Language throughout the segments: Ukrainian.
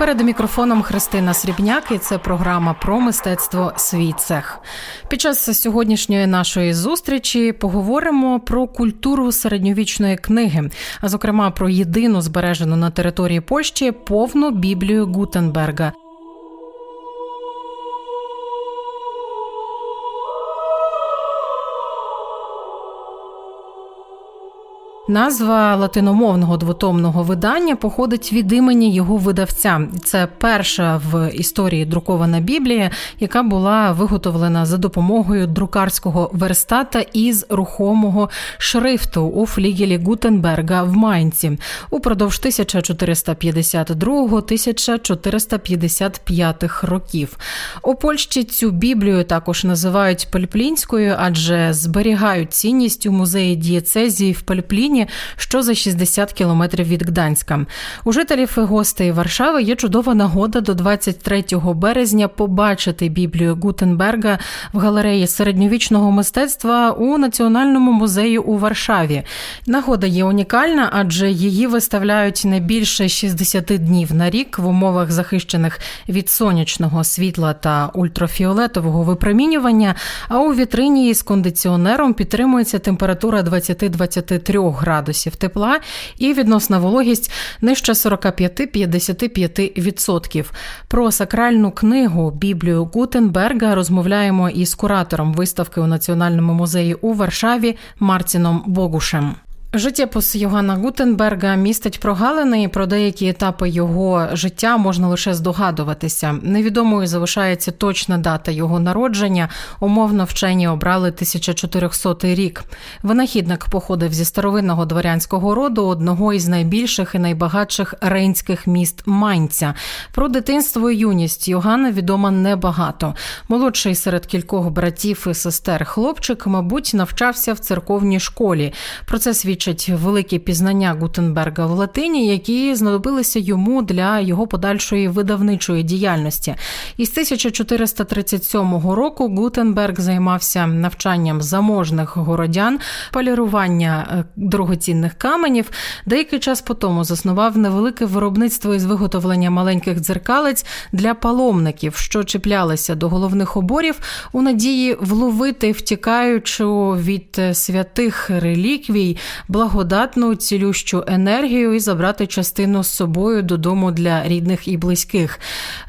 Перед мікрофоном Христина Срібняк і це програма про мистецтво Свій цех. Під час сьогоднішньої нашої зустрічі поговоримо про культуру середньовічної книги, а зокрема про єдину збережену на території Польщі повну Біблію Гутенберга. Назва латиномовного двотомного видання походить від імені його видавця. Це перша в історії друкована Біблія, яка була виготовлена за допомогою друкарського верстата із рухомого шрифту у флігелі Гутенберга в Майнці упродовж 1452-1455 років. У Польщі цю Біблію також називають Пельплінською, адже зберігають цінність у музеї дієцезії в Пельпліні, що за 60 кілометрів від Гданська. У жителів і гостей Варшави є чудова нагода до 23 березня побачити Біблію Гутенберга в галереї середньовічного мистецтва у Національному музеї у Варшаві. Нагода є унікальна, адже її виставляють не більше 60 днів на рік в умовах захищених від сонячного світла та ультрафіолетового випромінювання. А у вітрині із кондиціонером підтримується температура 20-23 градусів тепла і відносна вологість нижче 45-55%. Про сакральну книгу Біблію Гутенберга розмовляємо із куратором виставки у Національному музеї у Варшаві Мартіном Богушем. Життєпис Йоганна Гутенберга містить прогалини, і про деякі етапи його життя можна лише здогадуватися. Невідомою залишається точна дата його народження. Умовно вчені обрали 1400 рік. Винахідник походив зі старовинного дворянського роду, одного із найбільших і найбагатших рейнських міст Майнця. Про дитинство і юність Йоганна відомо небагато. Молодший серед кількох братів і сестер хлопчик, мабуть, навчався в церковній школі. Про це свідчить великі пізнання Гутенберга в латині, які знадобилися йому для його подальшої видавничої діяльності. Із 1437 року Гутенберг займався навчанням заможних городян, полірування е, дорогоцінних каменів. Деякий час по тому заснував невелике виробництво із виготовлення маленьких дзеркалець для паломників, що чіплялися до головних оборів у надії вловити втікаючу від е, святих реліквій благодатну цілющу енергію і забрати частину з собою додому для рідних і близьких.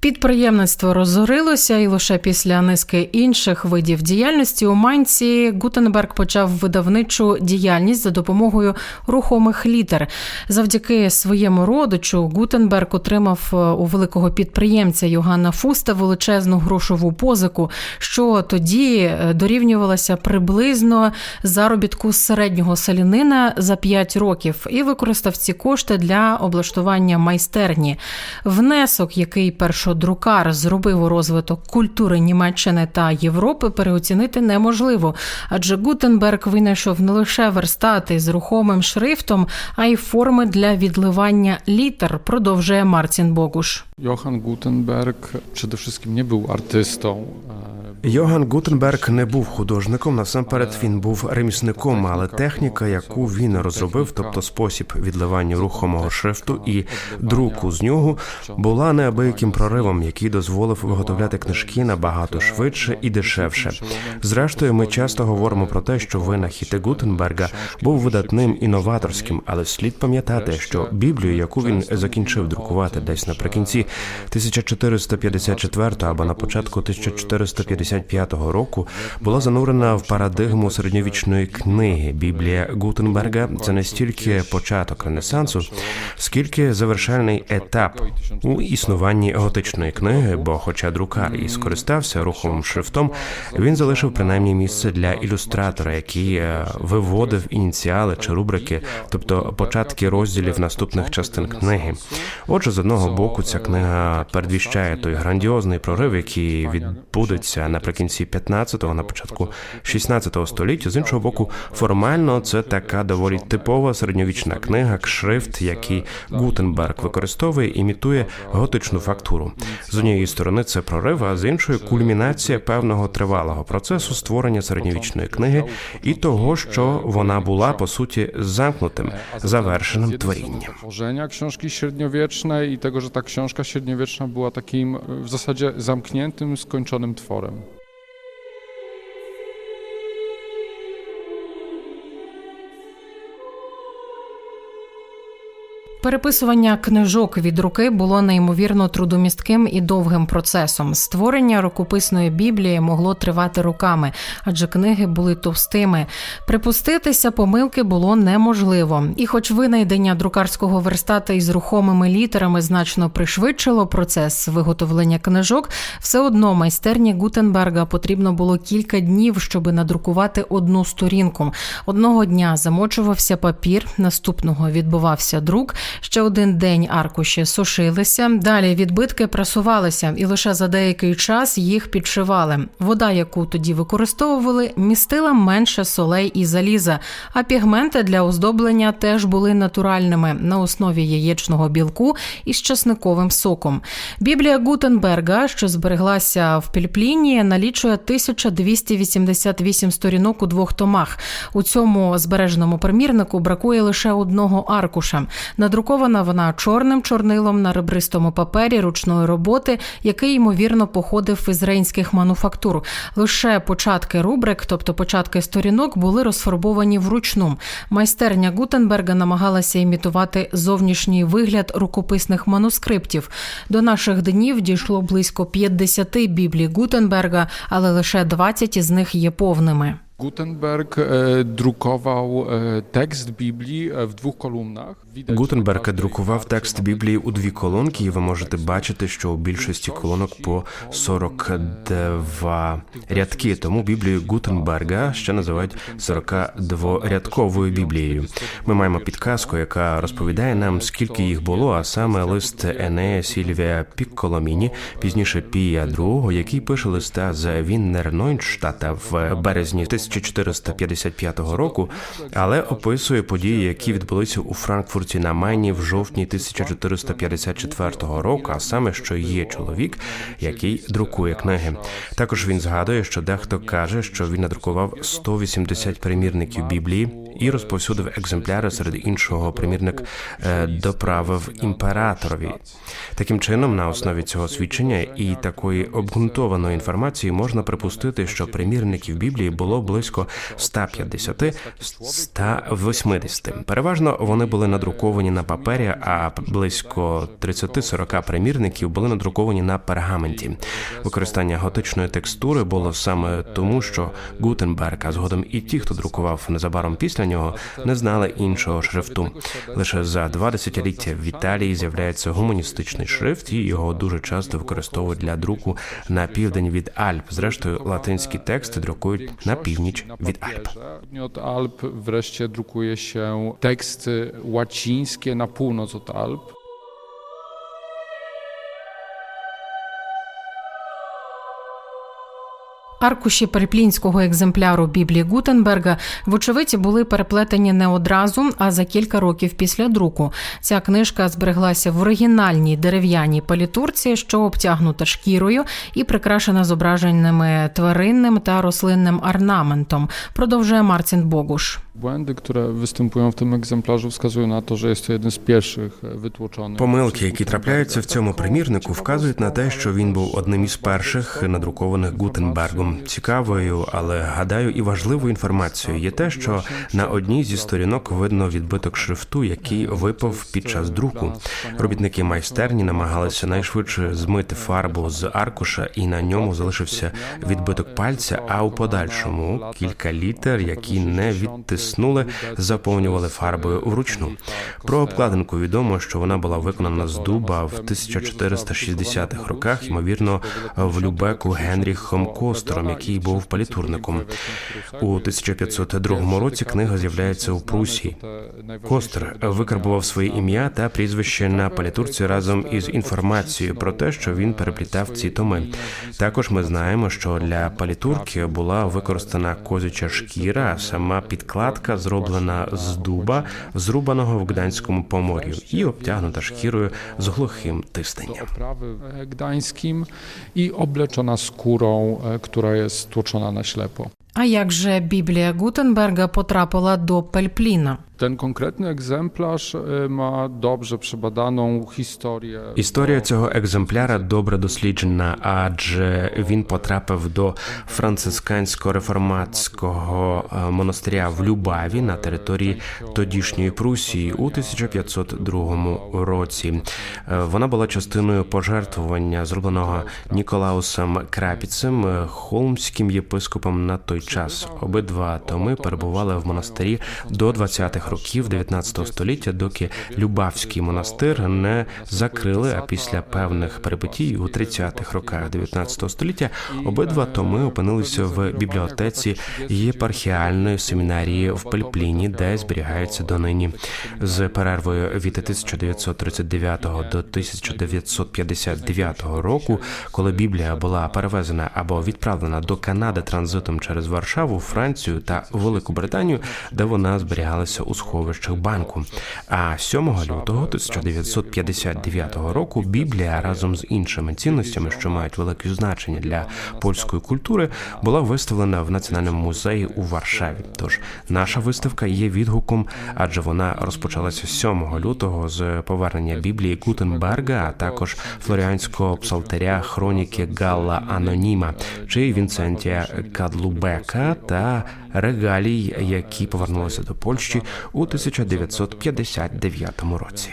Підприємництво розорилося, і лише після низки інших видів діяльності у Манці Гутенберг почав видавничу діяльність за допомогою рухомих літер. Завдяки своєму родичу Гутенберг отримав е, у великого підприємця Йоганна Фуста величезну грошову позику, що тоді е, дорівнювалася приблизно заробітку середнього селянина за 5 років, і використав ці кошти для облаштування майстерні. Внесок, який першодрукар зробив у розвиток культури Німеччини та Європи, переоцінити неможливо, адже Гутенберг винайшов не лише верстати з рухомим шрифтом, а й форми для відливання літер. Продовжує Мартін Богуш. Przede wszystkim nie był artystą. e, Йоган Гутенберг не був художником. Насамперед він був ремісником, але техніка, яку він розробив, тобто спосіб відливання рухомого шрифту і друку з нього, була неабияким проривом, який дозволив виготовляти книжки набагато швидше і дешевше. Зрештою, ми часто говоримо про те, що винахід Гутенберга був видатним інноваторським, але слід пам'ятати, що Біблію, яку він закінчив друкувати десь наприкінці 1454 або на початку 1455 року, була занурена в парадигму середньовічної книги. Біблія Гутенберга це не стільки початок Ренесансу, скільки завершальний етап у існуванні готичної книги. Бо, хоча друкар і скористався руховим шрифтом, він залишив принаймні місце для ілюстратора, який е, виводив ініціали чи рубрики, тобто початки розділів наступних частин книги. Отже, з одного боку, ця книга передвіщає той грандіозний прорив, який відбудеться наприкінці 15-го, на початку 16-го століття. З іншого боку, формально це така доволі типова середньовічна книга, шрифт, який Гутенберг використовує, імітує готичну фактуру. З однієї сторони це прорив, а з іншої кульмінація певного тривалого процесу створення середньовічної книги і того, що вона була по суті замкнутим, завершеним творінням. książki średniowiecznej i tego, że ta książka średniowieczna była takim w zasadzie zamkniętym, skończonym tworem. Переписування книжок від руки було неймовірно трудомістким і довгим процесом. Створення рукописної біблії могло тривати роками, адже книги були товстими. Припуститися помилки було неможливо. І, хоч винайдення друкарського верстата із рухомими літерами значно пришвидшило процес виготовлення книжок, все одно майстерні Гутенберга потрібно було кілька днів, щоб надрукувати одну сторінку. Одного дня замочувався папір, наступного відбувався друк. Ще один день аркуші сушилися. Далі відбитки прасувалися, і лише за деякий час їх підшивали. Вода, яку тоді використовували, містила менше солей і заліза, а пігменти для оздоблення теж були натуральними на основі яєчного білку із часниковим соком. Біблія Гутенберга, що збереглася в Пільпліні, налічує 1288 сторінок у двох томах. У цьому збереженому примірнику бракує лише одного аркуша. Надрукована вона чорним чорнилом на ребристому папері ручної роботи, який ймовірно походив із рейнських мануфактур. Лише початки рубрик, тобто початки сторінок, були розфарбовані вручну. Майстерня Гутенберга намагалася імітувати зовнішній вигляд рукописних манускриптів. До наших днів дійшло близько 50 біблій Гутенберга, але лише 20 із них є повними. Gutenberg drukował e, tekst Biblii e, w dwóch Гутенберг друкував текст Біблії у дві колонки, і ви можете бачити, що у більшості колонок по 42 рядки. Тому Біблію Гутенберга ще називають 42-рядковою Біблією. Ми маємо підказку, яка розповідає нам, скільки їх було, а саме лист Енея Сільвія Пікколоміні, пізніше Пія II, який пише листа з Віннернойнштата в березні 1455 року, але описує події, які відбулися у Франкфурті на Майні в жовтні 1454 року, а саме що є чоловік, який друкує книги. Також він згадує, що дехто каже, що він надрукував 180 примірників Біблії і розповсюдив екземпляри серед іншого примірник е, доправив імператорові. Таким чином, на основі цього свідчення і такої обґрунтованої інформації можна припустити, що примірників Біблії було близько 150-180. Переважно вони були надруковані на папері, а близько 30-40 примірників були надруковані на пергаменті. Використання готичної текстури було саме тому, що Гутенберг, а згодом і ті, хто друкував незабаром після нього, не знали іншого шрифту. Лише за два десятиліття в Італії з'являється гуманістичний шрифт, і його дуже часто використовують для друку на південь від Альп. Зрештою, латинські тексти друкують на північ від Альп. Альп врешті друкує ще drukuje się на na północ od Аркуші переплінського екземпляру Біблії Гутенберга, вочевидь, були переплетені не одразу, а за кілька років після друку. Ця книжка збереглася в оригінальній дерев'яній палітурці, що обтягнута шкірою і прикрашена зображеннями тваринним та рослинним орнаментом. Продовжує Марцін Богуш. Błędy, które występują w tym egzemplarzu wskazują na to, że jest to jeden z pierwszych wytłoczonych. Помилки, які трапляються в цьому примірнику, вказують на те, що він був одним із перших надрукованих Гутенбергом. Цікавою, але гадаю, і важливою інформацією є те, що на одній зі сторінок видно відбиток шрифту, який випав під час друку. Робітники майстерні намагалися найшвидше змити фарбу з аркуша, і на ньому залишився відбиток пальця. А у подальшому кілька літер, які не відтиснули, заповнювали фарбою вручну. Про обкладинку відомо, що вона була виконана з дуба в 1460-х роках, ймовірно, в Любеку Генріхом Костером. Автором, який був палітурником. У 1502 році книга з'являється у Прусії. Костер викарбував своє ім'я та прізвище на палітурці разом із інформацією про те, що він переплітав ці томи. Також ми знаємо, що для палітурки була використана козяча шкіра, а сама підкладка зроблена з дуба, зрубаного в Гданському помор'ю, і обтягнута шкірою з глухим тисненням. e, gdańskim i obleczona skórą, e, która jest tłoczona na ślepo. А як же Біблія Гутенберга потрапила до Пельпліна? Ten konkretny egzemplarz e, ma dobrze przebadaną historię. Історія цього екземпляра добре досліджена, адже він потрапив до францискансько-реформатського е, монастиря в Любаві на території тодішньої Прусії у 1502 році. Е, Вона була частиною пожертвування, зробленого Ніколаусом Крапіцем, е, холмським єпископом на той час. Обидва томи перебували в монастирі до 20-х років 19 століття, доки Любавський монастир не закрили. А після певних перипетій у 30-х роках 19 століття обидва томи опинилися в бібліотеці єпархіальної семінарії в Пельпліні, де зберігаються донині. З перервою від 1939 до 1959 року, коли Біблія була перевезена або відправлена до Канади транзитом через Варшаву, Францію та Велику Британію, де вона зберігалася у сховищах банку. А 7 лютого 1959 року Біблія разом з іншими цінностями, що мають велике значення для польської культури, була виставлена в національному музеї у Варшаві. Тож наша виставка є відгуком, адже вона розпочалася 7 лютого з повернення Біблії Гутенберга, а також флоріанського псалтаря хроніки Галла Аноніма чи Вінцентія Кадлубека та регалій, які повернулися до Польщі у 1959 році.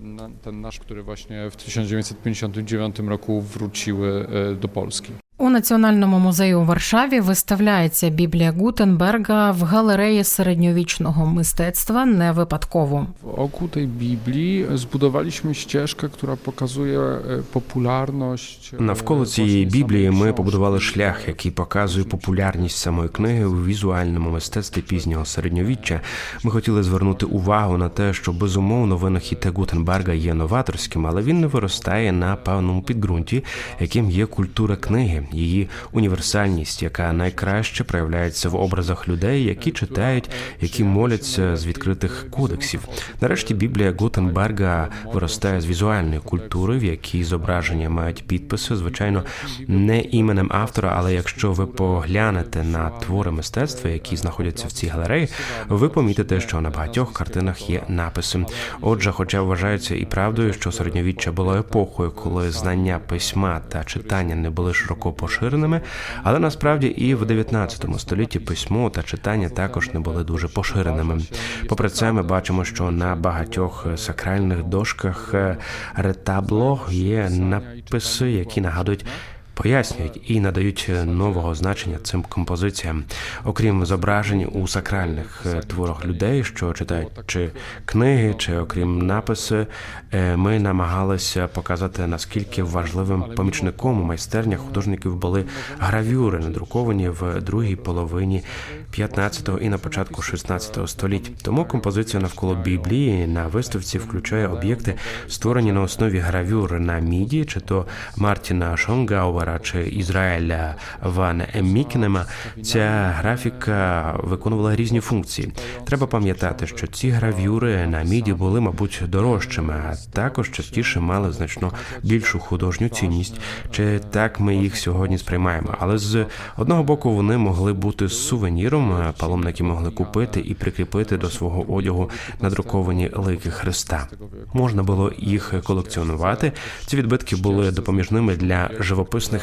Наш, Ten nasz, który właśnie w 1959 році вручили до Польщі. У Національному музеї у Варшаві виставляється Біблія Гутенберга в галереї середньовічного мистецтва не випадково. Wokół tej Biblii zbudowaliśmy ścieżkę, która pokazuje e, popularność. e, Навколо цієї біблії ми побудували шлях, який показує популярність самої книги у візуальному мистецтві пізнього середньовіччя. Ми хотіли звернути увагу на те, що безумовно винахід Гутенберга є новаторським, але він не виростає на певному підґрунті, яким є культура книги, її універсальність, яка найкраще проявляється в образах людей, які читають, які моляться з відкритих кодексів. Нарешті Біблія Гутенберга виростає з візуальної культури, в якій зображення мають підписи, звичайно, не іменем автора, але якщо ви поглянете на твори мистецтва, які знаходяться в цій галереї, ви помітите, що на багатьох картинах є написи. Отже, хоча вважається і правдою, що середньовіччя було епохою, коли знання письма та читання не були широко поширеними, але насправді і в 19 столітті письмо та читання також не були дуже поширеними. Попри це, ми бачимо, що на багатьох сакральних дошках е, ретабло є написи, які нагадують. Пояснюють і надають нового значення цим композиціям, окрім зображень у сакральних е, творах людей, що читають чи книги, чи окрім написи, е, ми намагалися показати наскільки важливим помічником у майстернях художників були гравюри, надруковані в другій половині 15-го і на початку 16-го століть. Тому композиція навколо Біблії на виставці включає об'єкти, створені на основі гравюр на міді, чи то Мартіна Шонгауера, чи Ізраїля Ван Мікнема. Ця графіка виконувала різні функції. Треба пам'ятати, що ці гравюри на міді були, мабуть, дорожчими, а також частіше мали значно більшу художню цінність. Чи так ми їх сьогодні сприймаємо? Але з одного боку вони могли бути сувеніром. Паломники могли купити і прикріпити до свого одягу надруковані лики Христа. Можна було їх колекціонувати. Ці відбитки були допоміжними для живописних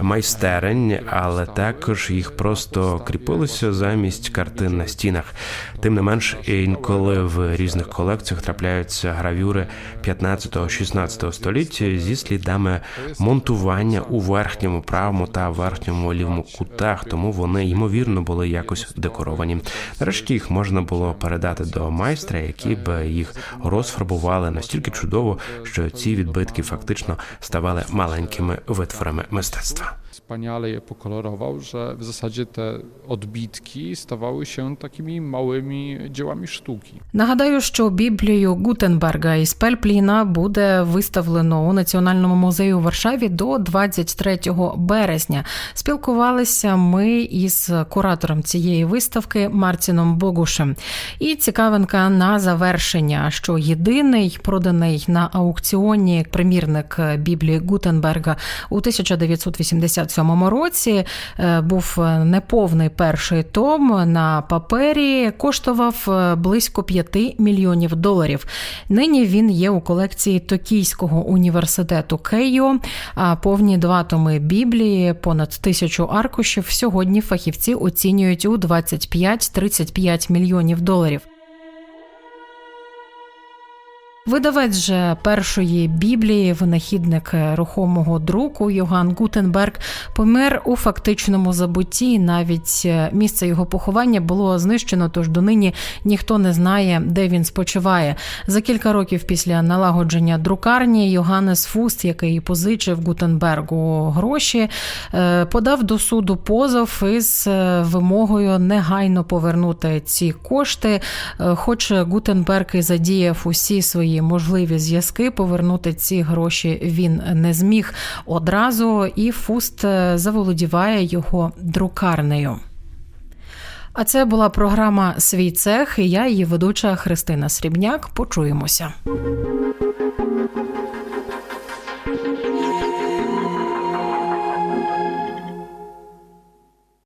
майстерень, але також їх просто кріпилися замість картин на стінах. Тим не менш, інколи в різних колекціях трапляються гравюри 15-16 століття зі слідами монтування у верхньому правому та верхньому лівому кутах, тому вони ймовірно були якось декоровані. Нарешті їх можна було передати до майстра, які б їх розфарбували настільки чудово, що ці відбитки фактично ставали маленькими витворами мистецтва. Wspaniale je pokolorował, że w zasadzie te odbitki stawały się takimi małymi dziełami sztuki. Нагадаю, що Біблію Гутенберга із Пельпліна буде виставлено у Національному музеї у Варшаві до 23 березня. Спілкувалися ми із куратором цієї виставки Мартіном Богушем. І цікавинка на завершення, що єдиний проданий на аукціоні примірник Біблії Гутенберга у 1987 році е, був неповний перший том на папері, коштував е, близько 5 мільйонів доларів. Нині він є у колекції Токійського університету Кейо. Повні два томи Біблії, понад тисячу аркушів. Сьогодні фахівці оцінюють у 25-35 мільйонів доларів. Видавець же першої біблії, винахідник рухомого друку Йоганн Гутенберг, помер у фактичному забутті. Навіть е, місце його поховання було знищено, тож донині ніхто не знає, де він спочиває. За кілька років після налагодження друкарні Йоганнес Фуст, який позичив Гутенбергу гроші, е, подав до суду позов із е, вимогою негайно повернути ці кошти. Хоч Гутенберг і задіяв усі свої можливі зв'язки, повернути ці гроші він не зміг одразу, і Фуст е, заволодіває його друкарнею. А це була програма Свій цех. і я, її ведуча Христина Срібняк. Почуємося.